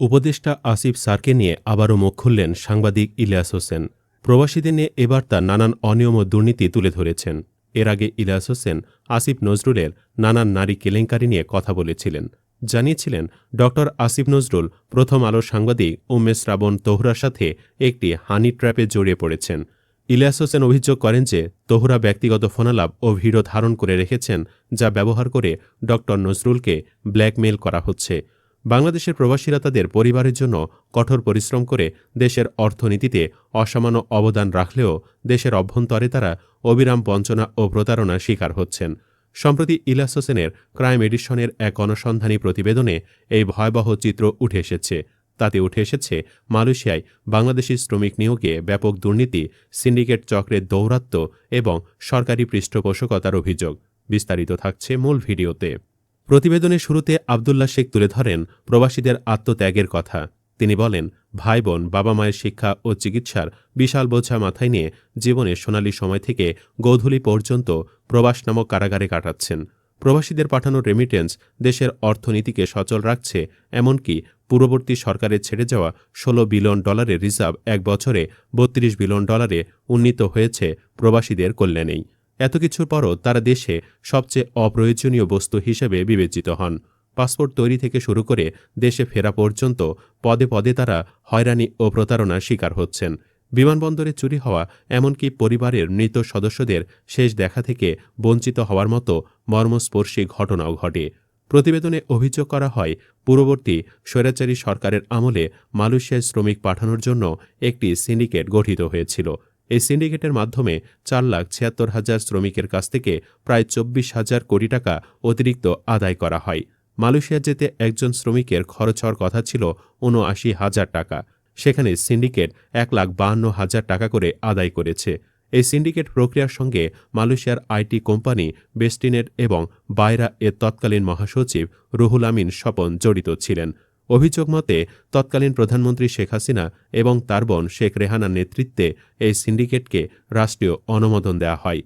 উপদেষ্টা আসিফ স্যারকে নিয়ে আবারও মুখ খুললেন সাংবাদিক ইলিয়াস হোসেন। প্রবাসীদের নিয়ে এবার তার নানান অনিয়ম ও দুর্নীতি তুলে ধরেছেন। এর আগে ইলিয়াস হোসেন, আসিফ নজরুলের নানান নারী কেলেঙ্কারি নিয়ে কথা বলেছিলেন। জানিয়েছিলেন, ড. আসিফ নজরুল, প্রথম আলো সাংবাদিক উমেশ শ্রাবণ তোহরার সাথে একটি হানি ট্র্যাপে জড়িয়ে পড়েছেন। ইলিয়াস হোসেন অভিযোগ করেন যে, তোহরা ব্যক্তিগত ফোনালাপ ও ভিডিও ধারণ করে রেখেছেন, যা ব্যবহার করে ড. নজরুলকে ব্ল্যাকমেইল করা হচ্ছে। বাংলাদেশের প্রবাসীরা তাদের পরিবারের জন্য কঠোর পরিশ্রম করে দেশের অর্থনীতিতে অসামান্য অবদান রাখলেও দেশের অভ্যন্তরে তারা অবিরাম বঞ্চনা ও প্রতারণার শিকার হচ্ছেন। সম্প্রতি ইলাস হোসেনের ক্রাইম এডিশনের এক অনুসন্ধানী প্রতিবেদনে এই ভয়াবহ চিত্র উঠে এসেছে। তাতে উঠে এসেছে, মালয়েশিয়ায় বাংলাদেশি শ্রমিক নিয়োগে ব্যাপক দুর্নীতি, সিন্ডিকেট চক্রের দৌরাত্ম্য এবং সরকারি পৃষ্ঠপোষকতার অভিযোগ। বিস্তারিত থাকছে মূল ভিডিওতে। প্রতিবেদনের শুরুতে আবদুল্লা শেখ তুলে ধরেন প্রবাসীদের আত্মত্যাগের কথা। তিনি বলেন ভাই বোন বাবা মায়ের শিক্ষা ও চিকিৎসার বিশাল বোঝা মাথায় নিয়ে জীবনের সোনালী সময় থেকে গৌধূলি পর্যন্ত প্রবাস নামক কারাগারে কাটাচ্ছেন। প্রবাসীদের পাঠানো রেমিটেন্স দেশের অর্থনীতিকে সচল রাখছে, এমনকি পূর্ববর্তী সরকারের ছেড়ে যাওয়া ষোলো বিলিয়ন ডলারের রিজার্ভ এক বছরে বত্রিশ বিলিয়ন ডলারে উন্নীত হয়েছে প্রবাসীদের কল্যাণেই। এত কিছুর পরও তারা দেশে সবচেয়ে অপ্রয়োজনীয় বস্তু হিসেবে বিবেচিত হন। পাসপোর্ট তৈরি থেকে শুরু করে দেশে ফেরা পর্যন্ত পদে পদে তারা হয়রানি ও প্রতারণার শিকার হচ্ছেন। বিমানবন্দরে চুরি হওয়া, এমনকি পরিবারের মৃত সদস্যদের শেষ দেখা থেকে বঞ্চিত হওয়ার মতো মর্মস্পর্শী ঘটনাও ঘটে। প্রতিবেদনে অভিযোগ করা হয়, পূর্ববর্তী স্বৈরাচারী সরকারের আমলে মালয়েশিয়ায় শ্রমিক পাঠানোর জন্য একটি সিন্ডিকেট গঠিত হয়েছিল। এই সিন্ডিকেটের মাধ্যমে চার লাখ ছিয়াত্তর হাজার শ্রমিকের কাছ থেকে প্রায় চব্বিশ হাজার কোটি টাকা অতিরিক্ত আদায় করা হয়। মালয়েশিয়া যেতে একজন শ্রমিকের খরচ হওয়ার কথা ছিল উনআশি হাজার টাকা। সেখানে সিন্ডিকেট এক লাখ বাহান্ন হাজার টাকা করে আদায় করেছে। এই সিন্ডিকেট প্রক্রিয়ার সঙ্গে মালয়েশিয়ার আইটি কোম্পানি বেস্টিনেট এবং বাইরা এর তৎকালীন মহাসচিব রুহুল আমিন স্বপন জড়িত ছিলেন। অভিযোগ মতে, তৎকালীন প্রধানমন্ত্রী শেখ হাসিনা এবং তার বোন শেখ রেহানার নেতৃত্বে এই সিন্ডিকেটকে রাষ্ট্রীয় অনুমোদন দেওয়া হয়।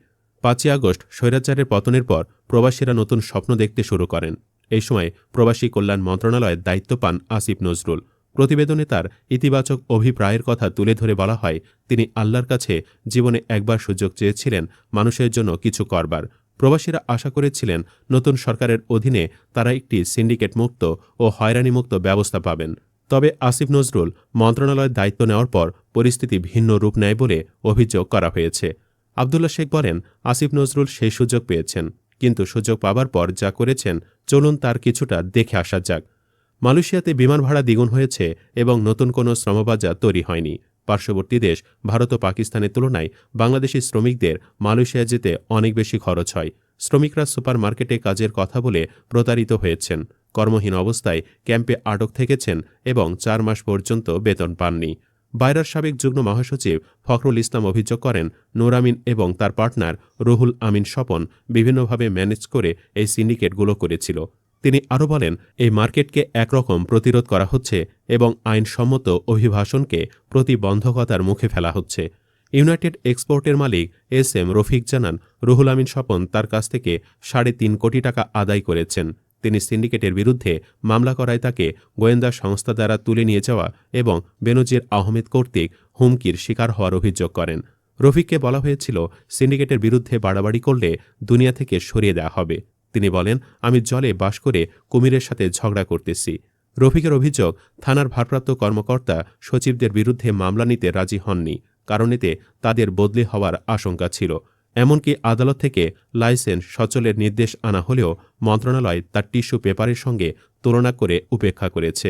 পাঁচই আগস্ট স্বৈরাচারের পতনের পর প্রবাসীরা নতুন স্বপ্ন দেখতে শুরু করেন। এই সময় প্রবাসী কল্যাণ মন্ত্রণালয়ের দায়িত্ব পান আসিফ নজরুল। প্রতিবেদনে তার ইতিবাচক অভিপ্রায়ের কথা তুলে ধরে বলা হয়, তিনি আল্লাহর কাছে জীবনে একবার সুযোগ চেয়েছিলেন, মানুষের জন্য কিছু করবার। প্রবাসীরা আশা করেছিলেন নতুন সরকারের অধীনে তারা একটি সিন্ডিকেট মুক্ত ও হয়রানিমুক্ত ব্যবস্থা পাবেন। তবে আসিফ নজরুল মন্ত্রণালয়ের দায়িত্ব নেওয়ার পর পরিস্থিতি ভিন্ন রূপ নেয় বলে অভিযোগ করা হয়েছে। আবদুল্লা শেখ বলেন, আসিফ নজরুল সেই সুযোগ পেয়েছেন, কিন্তু সুযোগ পাবার পর যা করেছেন, চলুন তার কিছুটা দেখে আসা যাক। মালয়েশিয়াতে বিমান ভাড়া দ্বিগুণ হয়েছে এবং নতুন কোনো শ্রমবাজার তৈরি হয়নি। পার্শ্ববর্তী দেশ ভারত ও পাকিস্তানের তুলনায় বাংলাদেশি শ্রমিকদের মালয়েশিয়া যেতে অনেক বেশি খরচ হয়। শ্রমিকরা সুপার মার্কেটে কাজের কথা বলে প্রতারিত হয়েছেন। কর্মহীন অবস্থায় ক্যাম্পে আটক থেকেছেন এবং চার মাস পর্যন্ত বেতন পাননি। বাইরার সাবেক যুগ্ম মহাসচিব ফখরুল ইসলাম অভিযোগ করেন, নোরামিন এবং তার পার্টনার রুহুল আমিন স্বপন বিভিন্নভাবে ম্যানেজ করে এই সিন্ডিকেটগুলো করেছিল। তিনি আরও বলেন, এই মার্কেটকে একরকম প্রতিরোধ করা হচ্ছে এবং আইনসম্মত অভিভাষণকে প্রতিবন্ধকতার মুখে ফেলা হচ্ছে। ইউনাইটেড এক্সপোর্টের মালিক এস এম রফিক জানান, রুহুল আমিন স্বপন তার কাছ থেকে সাড়ে তিন কোটি টাকা আদায় করেছেন। তিনি সিন্ডিকেটের বিরুদ্ধে মামলা করায় তাকে গোয়েন্দা সংস্থা দ্বারা তুলে নিয়ে যাওয়া এবং বেনজির আহমেদ কর্তৃক হুমকির শিকার হওয়ার অভিযোগ করেন। রফিককে বলা হয়েছিল, সিন্ডিকেটের বিরুদ্ধে বাড়াবাড়ি করলে দুনিয়া থেকে সরিয়ে দেওয়া হবে। তিনি বলেন, আমি জলে বাস করে কুমিরের সাথে ঝগড়া করতেছি। রফিকের অভিযোগ, থানার ভারপ্রাপ্ত কর্মকর্তা সচিবদের বিরুদ্ধে মামলা নিতে রাজি হননি। কারণ এতে তাদের বদলি হওয়ার আশঙ্কা ছিল। এমনকি আদালত থেকে লাইসেন্স সচলের নির্দেশ আনা হলেও মন্ত্রণালয় তার টিস্যু পেপারের সঙ্গে তুলনা করে উপেক্ষা করেছে।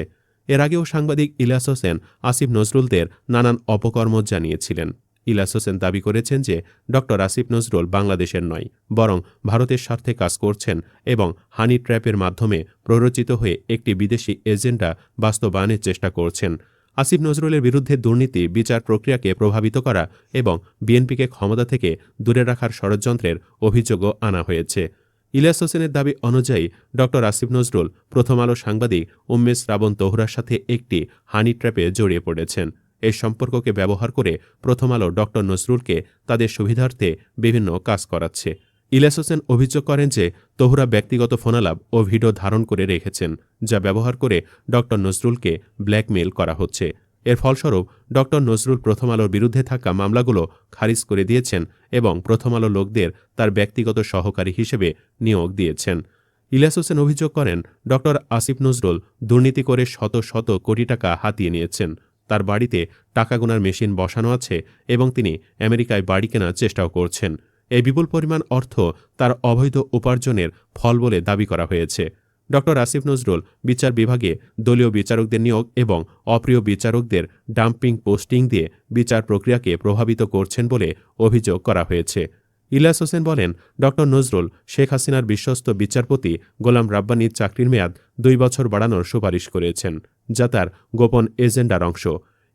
এর আগেও সাংবাদিক ইলিয়াস হোসেন, আসিফ নজরুলদের নানান অপকর্ম জানিয়েছিলেন। ইলাস হোসেন দাবি করেছেন যে ড আসিফ নজরুল বাংলাদেশের নয়, বরং ভারতের স্বার্থে কাজ করছেন এবং হানি ট্র্যাপের মাধ্যমে প্ররোচিত হয়ে একটি বিদেশি এজেন্ডা বাস্তবায়নের চেষ্টা করছেন। আসিফ নজরুলের বিরুদ্ধে দুর্নীতি, বিচার প্রক্রিয়াকে প্রভাবিত করা এবং বিএনপিকে ক্ষমতা থেকে দূরে রাখার ষড়যন্ত্রের অভিযোগও আনা হয়েছে। ইলিয়াস হোসেনের দাবি অনুযায়ী ড আসিফ নজরুল প্রথম আলো সাংবাদিক উম্মেশ শ্রাবণ তোহরার সাথে একটি হানি ট্র্যাপে জড়িয়ে পড়েছেন। এই সম্পর্ককে ব্যবহার করে প্রথম আলো ড. নজরুলকে তাদের সুবিধার্থে বিভিন্ন কাজ করাচ্ছে। ইলিয়াস হোসেন অভিযোগ করেন যে, তহুরা ব্যক্তিগত ফোনালাপ ও ভিডিও ধারণ করে রেখেছেন, যা ব্যবহার করে ড. নজরুলকে ব্ল্যাকমেইল করা হচ্ছে। এর ফলস্বরূপ, ড. নজরুল প্রথম আলোর বিরুদ্ধে থাকা মামলাগুলো খারিজ করে দিয়েছেন এবং প্রথম আলো লোকদের তার ব্যক্তিগত সহকারী হিসেবে নিয়োগ দিয়েছেন। ইলিয়াস হোসেন অভিযোগ করেন, ড. আসিফ নজরুল দুর্নীতি করে শত শত কোটি টাকা হাতিয়ে নিয়েছেন। তার বাড়িতে টাকা গোনার মেশিন বসানো আছে এবং তিনি আমেরিকায় বাড়ি কেনার চেষ্টাও করছেন। এই বিপুল পরিমাণ অর্থ তার অবৈধ উপার্জনের ফল বলে দাবি করা হয়েছে। ড. আসিফ নজরুল বিচার বিভাগে দলীয় বিচারকদের নিয়োগ এবং অপ্রিয় বিচারকদের ডাম্পিং পোস্টিং দিয়ে বিচার প্রক্রিয়াকে প্রভাবিত করছেন বলে অভিযোগ করা হয়েছে। ইলিয়াস হোসেন বলেন, ড. নজরুল শেখ হাসিনার বিশ্বস্ত বিচারপতি গোলাম রাব্বানির চাকরির মেয়াদ দুই বছর বাড়ানোর সুপারিশ করেছেন। যা তার গোপন এজেন্ডার অংশ।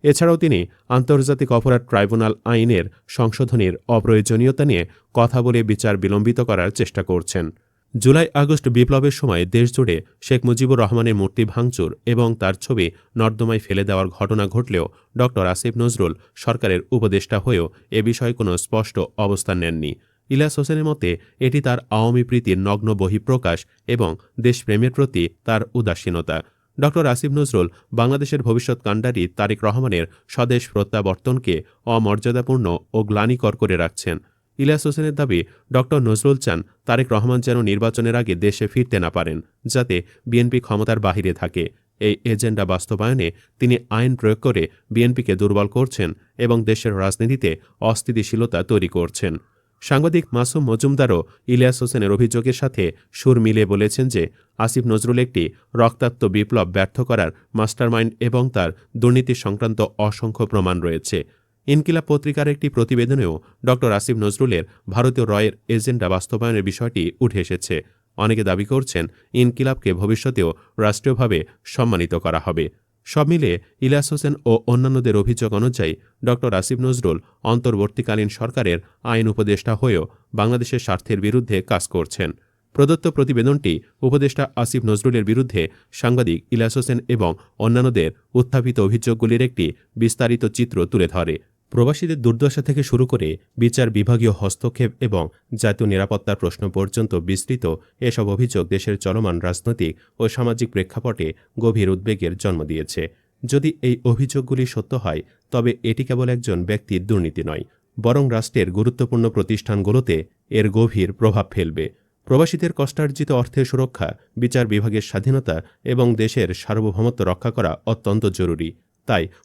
এছাড়াও তিনি আন্তর্জাতিক অপরাধ ট্রাইব্যুনাল আইনের সংশোধনীর অপ্রয়োজনীয়তা নিয়ে কথা বলে বিচার বিলম্বিত করার চেষ্টা করছেন। জুলাই আগস্ট বিপ্লবের সময় দেশজুড়ে শেখ মুজিবুর রহমানের মূর্তি ভাঙচুর এবং তার ছবি নর্দমায় ফেলে দেওয়ার ঘটনা ঘটলেও ড. আসিফ নজরুল সরকারের উপদেষ্টা হয়েও এ বিষয়ে কোনো স্পষ্ট অবস্থান নেননি। ইলাস হোসেনের মতে, এটি তার আওয়ামী প্রীতির নগ্ন বহিঃপ্রকাশ এবং দেশপ্রেমের প্রতি তার উদাসীনতা। ড. আসিফ নজরুল বাংলাদেশের ভবিষ্যৎ কাণ্ডারি তারেক রহমানের স্বদেশ প্রত্যাবর্তনকে অমর্যাদাপূর্ণ ও গ্লানিকর করে রাখছেন। ইলিয়াস হোসেনের দাবি, ড. নজরুল চান তারেক রহমান যেন নির্বাচনের আগে দেশে ফিরতে না পারেন, যাতে বিএনপি ক্ষমতার বাহিরে থাকে। এই এজেন্ডা বাস্তবায়নে তিনি আইন প্রয়োগ করে বিএনপিকে দুর্বল করছেন এবং দেশের রাজনীতিতে অস্থিতিশীলতা তৈরি করছেন। সাংবাদিক মাসুম মজুমদারও ইলিয়াস হোসেনের অভিযোগের সাথে সুর মিলিয়ে বলেছেন যে, আসিফ নজরুল একটি রক্তাক্ত বিপ্লব ব্যর্থ করার মাস্টারমাইন্ড এবং তার দুর্নীতি সংক্রান্ত অসংখ্য প্রমাণ রয়েছে। ইনকিলাব পত্রিকার একটি প্রতিবেদনেও ড. আসিফ নজরুলের ভারতীয় রয়ের এজেন্ডা বাস্তবায়নের বিষয়টি উঠে এসেছে। অনেকে দাবি করছেন, ইনকিলাবকে ভবিষ্যতেও রাষ্ট্রীয়ভাবে সম্মানিত করা হবে। সব মিলিয়ে ইলিয়াস হোসেন ও অন্যান্যদের অভিযোগ অনুযায়ী ড আসিফ নজরুল অন্তর্বর্তীকালীন সরকারের আইন উপদেষ্টা হয়েও বাংলাদেশের স্বার্থের বিরুদ্ধে কাজ করছেন। প্রদত্ত প্রতিবেদনটি উপদেষ্টা আসিফ নজরুলের বিরুদ্ধে সাংবাদিক ইলাস হোসেন এবং অন্যান্যদের উত্থাপিত অভিযোগগুলির একটি বিস্তারিত চিত্র তুলে ধরে। প্রবাসীদের দুর্দশা থেকে শুরু করে বিচার বিভাগীয় হস্তক্ষেপ এবং জাতীয় নিরাপত্তার প্রশ্ন পর্যন্ত বিস্তৃত এসব অভিযোগ দেশের চলমান রাজনৈতিক ও সামাজিক প্রেক্ষাপটে গভীর উদ্বেগের জন্ম দিয়েছে। যদি এই অভিযোগগুলি সত্য হয়, তবে এটি কেবল একজন ব্যক্তির দুর্নীতি নয়, বরং রাষ্ট্রের গুরুত্বপূর্ণ প্রতিষ্ঠানগুলোতে এর গভীর প্রভাব ফেলবে। প্রবাসীদের কষ্টার্জিত অর্থের সুরক্ষা, বিচার বিভাগের স্বাধীনতা এবং দেশের সার্বভৌমত্ব রক্ষা করা অত্যন্ত জরুরি।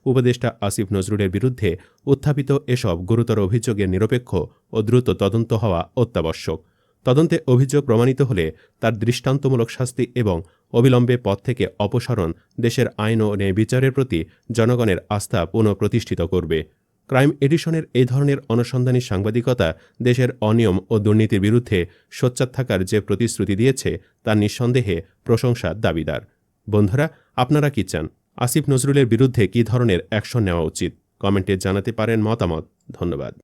উপদেষ্টা আসিফ নজরুলের বিরুদ্ধে উত্থাপিত এসব গুরুতর অভিযোগের নিরপেক্ষ ও দ্রুত তদন্ত হওয়া অত্যাবশ্যক। তদন্তে অভিযোগ প্রমাণিত হলে তার দৃষ্টান্তমূলক শাস্তি এবং অবিলম্বে পদ থেকে অপসারণ দেশের আইন ও ন্যায় বিচারের প্রতি জনগণের আস্থা পুনঃপ্রতিষ্ঠিত করবে। ক্রাইম এডিশনের এই ধরনের অনুসন্ধানী সাংবাদিকতা দেশের অনিয়ম ও দুর্নীতির বিরুদ্ধে সোচ্চার থাকার যে প্রতিশ্রুতি দিয়েছে তা নিঃসন্দেহে প্রশংসার দাবিদার। বন্ধুরা, আপনারা কি চান? আসিফ নজরুলের বিরুদ্ধে কী ধরনের অ্যাকশন নেওয়া উচিত? কমেন্টে জানাতে পারেন মতামত। ধন্যবাদ।